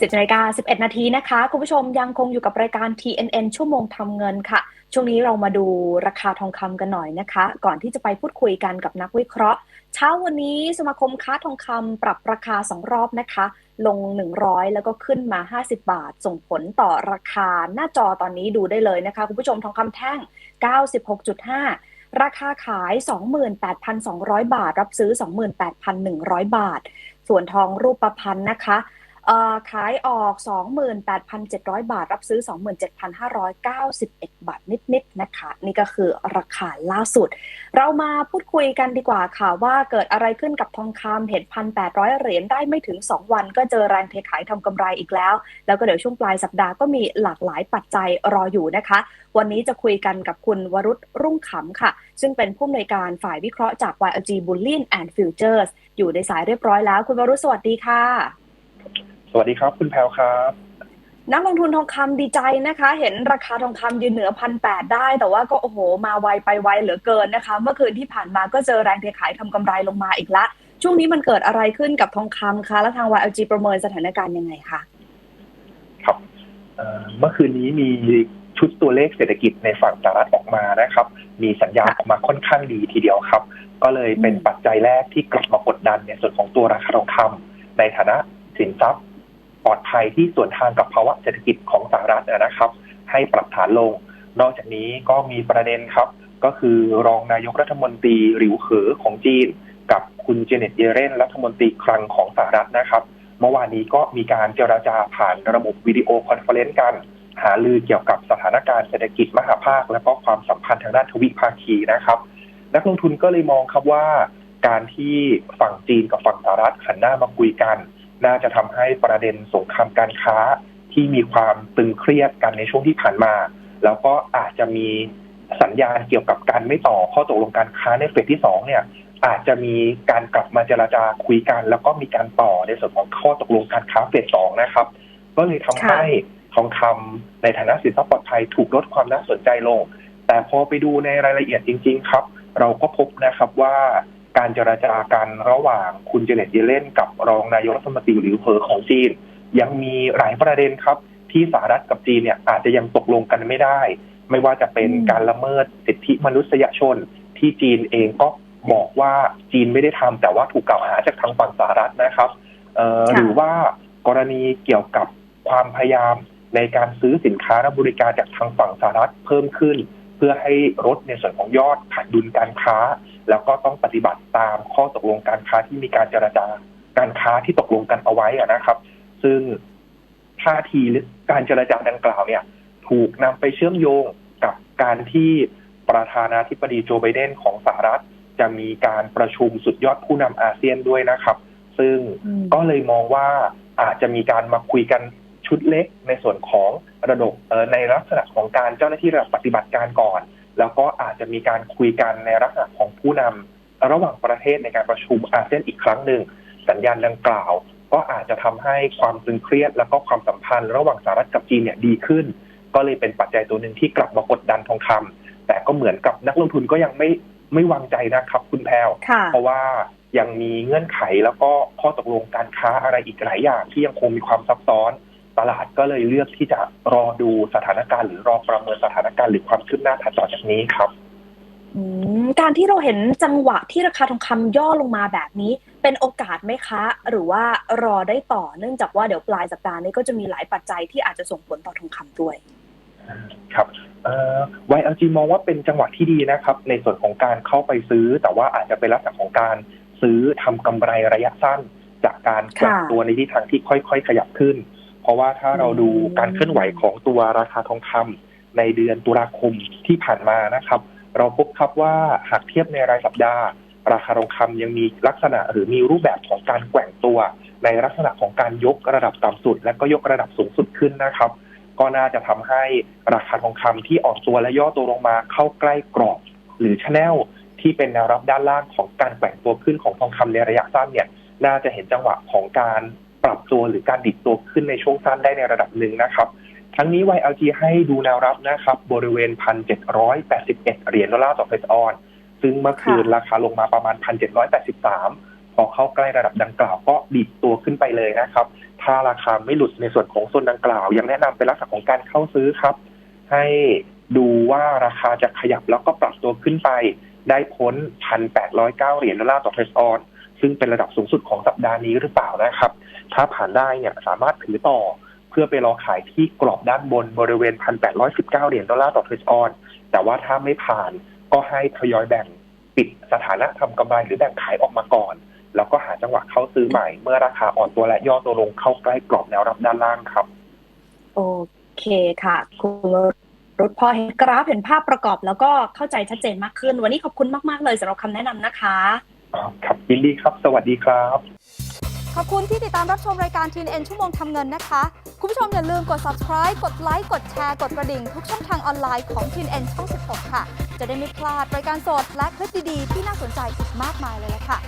10นาฬิกา11 นาทีนะคะ คุณผู้ชมยังคงอยู่กับรายการ TNN ชั่วโมงทำเงินค่ะ ช่วงนี้เรามาดูราคาทองคำกันหน่อยนะคะ ก่อนที่จะไปพูดคุยกันกับนักวิเคราะห์ เช้าวันนี้สมาคมค้าทองคำปรับราคา 2 รอบนะคะ ลง 100 แล้วก็ขึ้นมา 50 บาท ส่งผลต่อราคาหน้าจอตอนนี้ดูได้เลยนะคะ คุณผู้ชมทองคำแท่ง 96.5 ราคาขาย 28,200 บาท รับซื้อ 28,100 บาท ส่วนทองรูปประพันธ์นะคะ ขายออก 28,700 บาท รับซื้อ 27,591 บาทนิดๆนะคะ นี่ก็คือราคาล่าสุด เรามาพูดคุยกันดีกว่าค่ะ ว่าเกิดอะไรขึ้นกับทองคำเห็น 1,800 เหรียญได้ไม่ถึง 2 วัน ก็เจอแรงเทขายทำกำไรอีกแล้ว แล้วก็เดี๋ยวช่วงปลายสัปดาห์ก็มีหลากหลายปัจจัยรออยู่นะคะ วันนี้จะคุยกันกับคุณวรุษรุ่งขำค่ะ ซึ่งเป็นผู้อำนวยการฝ่ายวิเคราะห์จาก YLG Bullion and Futures อยู่ในสายเรียบร้อยแล้ว คุณวรุษสวัสดีค่ะ สวัสดีครับ คุณแพลวครับ นักลงทุนทองคำดีใจนะคะ เห็นราคาทองคำยืนเหนือพันแปดได้ แต่ว่าก็โอ้โห มาไวไปไวเหลือเกินนะคะ เมื่อคืนที่ผ่านมาก็เจอแรงเทขายทำกำไรลงมาอีกละ ช่วงนี้มันเกิดอะไรขึ้นกับทองคำคะและทาง YLG ประเมินสถานการณ์ยังไงคะครับเอ่อเมื่อคืนนี้มีชุดตัวเลขเศรษฐกิจในฝั่งสหรัฐออกมานะครับ มีสัญญาณออกมาค่อนข้างดีทีเดียวครับ ก็เลยเป็นอืมปัจจัยแรกที่กลับมากดดันในส่วนของตัวราคาทองคำในฐานะสินทรัพย์ ปลอดภัยที่ส่วนทางกับภาวะเศรษฐกิจของสหรัฐนะครับ ให้ปรับฐานลง นอกจากนี้ก็มีประเด็นครับ ก็คือรองนายกรัฐมนตรีหลิวเหอของจีน กับคุณเจเน็ตเยเรนรัฐมนตรีคลังของสหรัฐนะครับ เมื่อวานนี้ก็มีการเจราจาผ่านระบบวิดีโอคอนเฟอเรนซ์กัน หาลือเกี่ยวกับสถานการณ์เศรษฐกิจมหาภาค และก็ความสัมพันธ์ทางด้านทวิภาคีนะครับนักลงทุนก็เลยมองครับว่า การที่ฝั่งจีนกับฝั่งสหรัฐหันหน้ามาคุยกัน น่าจะทำให้ประเด็นสงครามการค้าที่มีความตึงเครียดกันในช่วงที่ผ่านมา แล้วก็อาจจะมีสัญญาณเกี่ยวกับการไม่ต่อข้อตกลงการค้าในเฟสที่สองเนี่ย อาจจะมีการกลับมาเจราจาคุยกัน แล้วก็มีการต่อในส่วนของข้อตกลงการค้าเฟสสองนะครับ ก็เลยทำให้ทองคำในฐานะสินทรัพย์ปลอดภัยถูกลดความน่าสนใจลง แต่พอไปดูในรายละเอียดจริง ๆ ครับ เราก็พบนะครับว่า การเจราจากันระหว่างคุณเจเน็ตเยเลนกับรองนายกรัฐมนตรีหรือเหอของจีน ยังมีหลายประเด็นครับ ที่สหรัฐกับจีนเนี่ยอาจจะยังตกลงกันไม่ได้ ไม่ว่าจะเป็นอืมการละเมิดสิทธิมนุษยชน ที่จีนเองก็บอกว่าจีนไม่ได้ทำแต่ว่าถูกกล่าวหาจากทางฝั่งสหรัฐนะครับเอ่อค่ะหรือว่ากรณีเกี่ยวกับความพยายามในการซื้อสินค้าและบริการจากทางฝั่งสหรัฐเพิ่มขึ้น เพื่อให้ลดในส่วนของยอดขาดดุลการค้า แล้วก็ต้องปฏิบัติตามข้อตกลงการค้าที่มีการเจรจาการค้าที่ตกลงกันเอาไว้อะนะครับ ซึ่งท่าทีหรือการเจรจาดังกล่าวเนี่ย ถูกนำไปเชื่อมโยงกับการที่ประธานาธิบดีโจไบเดนของสหรัฐ จะมีการประชุมสุดยอดผู้นำอาเซียนด้วยนะครับ ซึ่งอืมก็เลยมองว่าอาจจะมีการมาคุยกันชุดเล็กในส่วนของ ระดบเอ่อในลักษณะของการเจ้าหน้าที่ระดับปฏิบัติการก่อน แล้วก็อาจจะมีการคุยกันในลักษณะของผู้นำระหว่างประเทศในการประชุมอาเซียนอีกครั้งหนึ่ง สัญญาณดังกล่าว ก็อาจจะทำให้ความตึงเครียด แล้วก็ความสัมพันธ์ ระหว่างสหรัฐกับจีนเนี่ยดีขึ้น ก็เลยเป็นปัจจัยตัวหนึ่งที่กลับมากดดันทองคำแต่ก็เหมือนกับนักลงทุนก็ยังไม่ไม่วางใจนะครับ คุณแพรวค่ะเพราะว่ายังมีเงื่อนไขแล้วก็ข้อตกลงการค้าอะไรอีกหลายอย่างที่ยังคงมีความซับซ้อน ตลาดก็เลยเลือกที่จะรอดูสถานการณ์หรือรอประเมินสถานการณ์หรือความคืบหน้าถัดต่อจากนี้ครับอืมการที่เราเห็นจังหวะที่ราคาทองคำย่อลงมาแบบนี้ เป็นโอกาสไหมคะ หรือว่ารอได้ต่อเนื่องจากว่าเดี๋ยวปลายสัปดาห์นี้ก็จะมีหลายปัจจัยที่อาจจะส่งผลต่อทองคำด้วย ครับเอ่อ YLG มองว่าเป็นจังหวะที่ดีนะครับ ในส่วนของการเข้าไปซื้อ แต่ว่าอาจจะเป็นลักษณะของการซื้อทำกำไรระยะสั้น จากการแกว่งค่ะตัวในทิศทางที่ค่อย ๆ ขยับขึ้นเพ ราะว่าถ้าเราดูอืมการเคลื่อนไหวของตัวราคาทองคำในเดือนตุลาคมที่ผ่านมานะครับ เราพบครับว่าหากเทียบในรายสัปดาห์ ราคาทองคำยังมีลักษณะหรือมีรูปแบบของการแกว่งตัว ในลักษณะของการยกระดับต่ำสุด และก็ยกระดับสูงสุดขึ้นนะครับ ก็น่าจะทำให้ราคาทองคำที่อ่อนตัวและย่อตัวลงมาเข้าใกล้กรอบ หรือชแนลที่เป็นแนวรับด้านล่างของการแกว่งตัวขึ้นของทองคำในระยะสั้นเนี่ยน่าจะเห็นจังหวะของการ ปรับตัวหรือการดิดตัวขึ้นในช่วงสั้นได้ในระดับหนึ่งนะครับ ทั้งนี้ YLG ให้ดูแนวรับนะครับ บริเวณ 1,781 เหรียญดอลลาร์ต่อเฟสออน ซึ่งเมื่อคืนราคาลงมาประมาณ 1,783ผพอเข้าใกล้ระดับดังกล่าวก็ดีดตัวขึ้นไปเลยนะครับ ถ้าราคาไม่หลุดในส่วนของโซนดังกล่าว ยังแนะนำเป็นลักษณะของการเข้าซื้อครับ ให้ดูว่าราคาจะขยับแล้วก็ปรับตัวขึ้นไป ได้พ้น 1,809 เหรียญดอลลาร์ต่อเทรดออน ซึ่งเป็นระดับสูงสุดของสัปดาห์นี้หรือเปล่านะครับ ถ้าผ่านได้เนี่ยสามารถถือต่อ เพื่อไปรอขายที่กรอบด้านบนบริเวณ 1,819 เหรียญดอลลาร์ต่อเทรดออน แต่ว่าถ้าไม่ผ่านก็ให้ทยอยแบ่งปิดสถานะทำกำไรหรือแบ่งขายออกมาก่อน แล้วก็หาจังหวะเข้าซื้อใหม่เมื่อราคาอ่อนตัวและย่อตัวลงเข้าใกล้กรอบแนวรับด้านล่างครับ โอเคค่ะ คุณรุดพอเห็นกราฟเห็นภาพประกอบแล้วก็เข้าใจชัดเจนมากขึ้น วันนี้ขอบคุณมาก ๆ เลยสำหรับคำแนะนำนะคะ ครับยินดีครับ สวัสดีครับ ขอบคุณที่ติดตามรับชมรายการทีนเอ็นชั่วโมงทำเงินนะคะ คุณผู้ชมอย่าลืมกด subscribe กดไลค์กดแชร์กดกระดิ่ง ทุกช่องทางออนไลน์ของทีนเอ็นช่อง 16 ค่ะ จะได้ไม่พลาดรายการสดและคลิปดีๆที่น่าสนใจอีกมากมายเลยละค่ะ